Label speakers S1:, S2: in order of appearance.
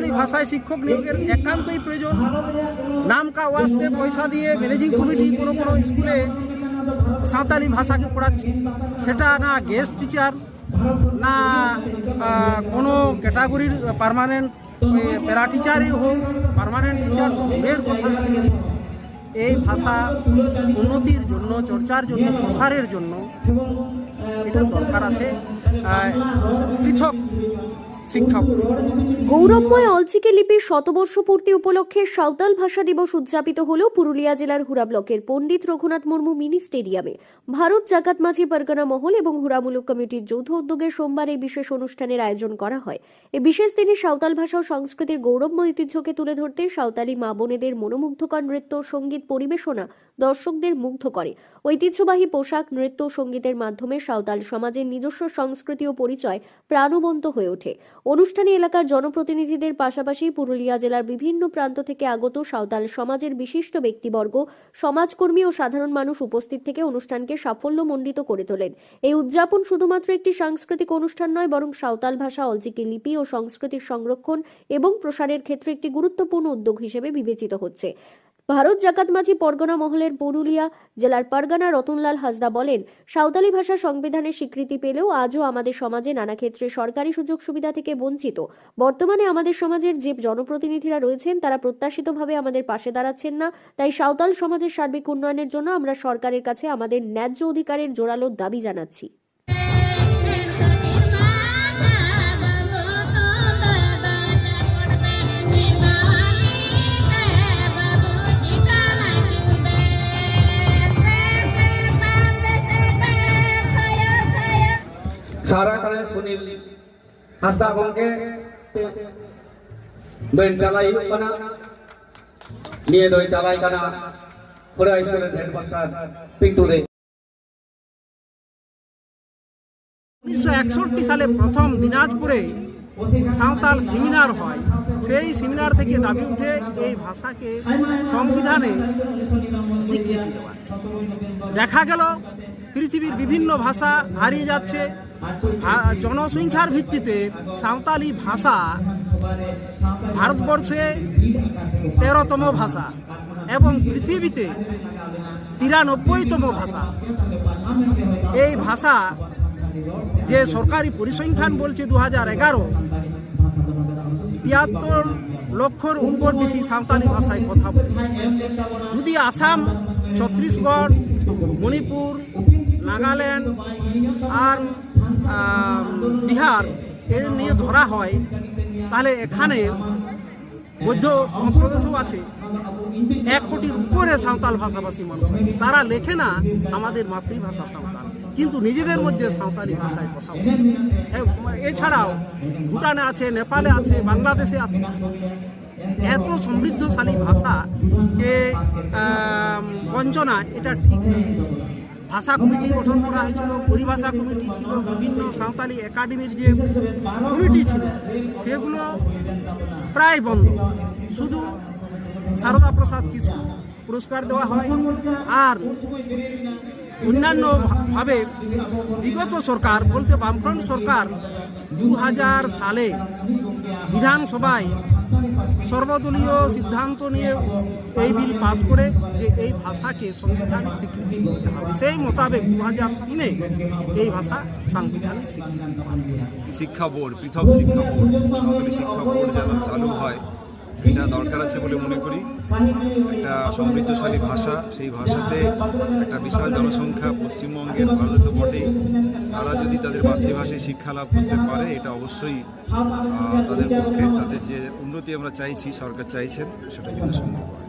S1: সাঁওতালি ভাষায় শিক্ষক নিয়োগের একান্তই প্রয়োজন। নামকা ওয়াস্তে পয়সা দিয়ে ম্যানেজিং কমিটি কোনো কোনো স্কুলে সাঁওতালি ভাষাকে পড়াচ্ছে। সেটা না গেস্ট টিচার না কোনো ক্যাটাগরির পারমানেন্ট প্যারা টিচারই হোক পারমানেন্ট টিচার তো দূরের কথা। এই ভাষা উন্নতির জন্য, চর্চার জন্য, প্রসারের জন্য এটা দরকার আছে। পৃথক শিক্ষা
S2: গৌরবময় অলচিকি লিপির শতবর্ষ পূর্তি উপলক্ষে সাঁওতাল ভাষা দিবস উদযাপিত হল পুরুলিয়া জেলার হুরা ব্লকের পণ্ডিত রঘুনাথ মুর্মু মিনি স্টেডিয়ামে। ভারত জাকাত মাঝি পরগনা মহল এবং হুরামুলুক কমিটির যৌথ উদ্যোগে সোমবার এই বিশেষ অনুষ্ঠানের আয়োজন করা হয়। এই বিশেষ দিনে সাঁওতাল ভাষা ও সংস্কৃতির গৌরবময় ঐতিহ্যকে তুলে ধরতে সাঁওতালি মা বোনেদের মনোমুগ্ধকর নৃত্য, সংগীত পরিবেশনা দর্শকদের মুগ্ধ করে। ঐতিহ্যবাহী পোশাক, নৃত্য সঙ্গীতের মাধ্যমে সাঁওতাল সমাজের নিজস্ব সংস্কৃতি ও পরিচয় প্রাণবন্ত হয়ে ওঠে। অনুষ্ঠানে এলাকার জনপ্রতিনিধিদের পাশাপাশি পুরুলিয়া জেলার বিভিন্ন প্রান্ত থেকে আগত সাঁওতাল সমাজের বিশিষ্ট ব্যক্তিবর্গ, সমাজকর্মী ও সাধারণ মানুষ উপস্থিত থেকে অনুষ্ঠানকে সাফল্যমণ্ডিত করে তোলেন। এই উদযাপন শুধুমাত্র একটি সাংস্কৃতিক অনুষ্ঠান নয়, বরং সাঁওতাল ভাষা, অলচিকি লিপি ও সংস্কৃতির সংরক্ষণ এবং প্রসারের ক্ষেত্রে একটি গুরুত্বপূর্ণ উদ্যোগ হিসেবে বিবেচিত হচ্ছে। ভারত জাকাত মাঝি পরগনা মহলের পুরুলিয়া জেলার পারগানা রতনলাল হাসদা বলেন, সাঁওতালি ভাষা সংবিধানের স্বীকৃতি পেলেও আজও আমাদের সমাজে নানা ক্ষেত্রে সরকারি সুযোগ সুবিধা থেকে বঞ্চিত। বর্তমানে আমাদের সমাজের যে জনপ্রতিনিধিরা রয়েছেন, তারা প্রত্যাশিতভাবে আমাদের পাশে দাঁড়াচ্ছেন না। তাই সাঁওতাল সমাজের সার্বিক উন্নয়নের জন্য আমরা সরকারের কাছে আমাদের ন্যায্য অধিকারের জোরালো দাবি জানাচ্ছি।
S3: সারা কালে সুনীল হাসদা গমকে দইন চালাই কানা, নিয়ে দই চালাই কানা, পুরা স্কুলের হেডমাস্টার পিন্টু দে।
S1: উনিশশো সালে প্রথম দিনাজপুরে সাঁওতাল সেমিনার হয়। সেই সেমিনার থেকে দাবি উঠে এই ভাষাকে সংবিধানে স্বীকৃতি দেওয়া। দেখা গেল, পৃথিবীর বিভিন্ন ভাষা হারিয়ে যাচ্ছে। জনসংখ্যার ভিত্তিতে সাঁওতালি ভাষা ভারতবর্ষে তেরোতম ভাষা এবং পৃথিবীতে তিরানব্বইতম ভাষা। এই ভাষা যে সরকারি পরিসংখ্যান বলছে দু হাজার এগারো, তিয়াত্তর লক্ষর উপর বেশি সাঁওতালি ভাষায় কথা বলে। যদি আসাম, ছত্তিশগড়, মণিপুর, নাগাল্যান্ড আর বিহার এর নিয়ে ধরা হয়, তাহলে এখানে মধ্য প্রদেশও আছে। এক কোটির উপরে সাঁওতাল ভাষাভাষী মানুষ আছে। তারা লেখে না আমাদের মাতৃভাষা সাঁওতাল, কিন্তু নিজেদের মধ্যে সাঁওতালি ভাষায় কথা এছাড়াও ভুটানে আছে, নেপালে আছে, বাংলাদেশে আছে। এত সমৃদ্ধশালী ভাষাকে বঞ্চনা, এটা ঠিক। ভাষা কমিটি গঠন করা হয়েছিল, পরিভাষা কমিটি ছিল, বিভিন্ন সাঁওতালি একাডেমির যে কমিটি ছিল, সেগুলো প্রায় বন্ধ। শুধু সারদা প্রসাদ কিশোর পুরস্কার দেওয়া হয় আর অন্যান্য ভা- ভাবে বিগত সরকার, বলতে বামফ্রন্ট সরকার দু হাজার সালে বিধানসভায় সর্বদলীয় সিদ্ধান্ত নিয়ে এই বিল পাস করে যে এই ভাষাকে সংবিধানিক স্বীকৃতি দিতে হবে, সেই মোতাবেক দু হাজার তিনে এই ভাষা সাংবিধানিক স্বীকৃতি
S4: শিক্ষা বোর্ড, পৃথক শিক্ষা বোর্ড শিক্ষা বোর্ড যেন চালু হয়। এটা দরকার আছে বলে মনে করি। একটা সমৃদ্ধশালী ভাষা, সেই ভাষাতে একটা বিশাল জনসংখ্যা পশ্চিমবঙ্গের ভারতে তো বটেই তারা যদি তাদের মাতৃভাষায় শিক্ষা লাভ করতে পারে, এটা অবশ্যই তাদের পক্ষে, তাদের যে উন্নতি আমরা চাইছি, সরকার চাইছেন, সেটা কিন্তু সম্ভব হয়।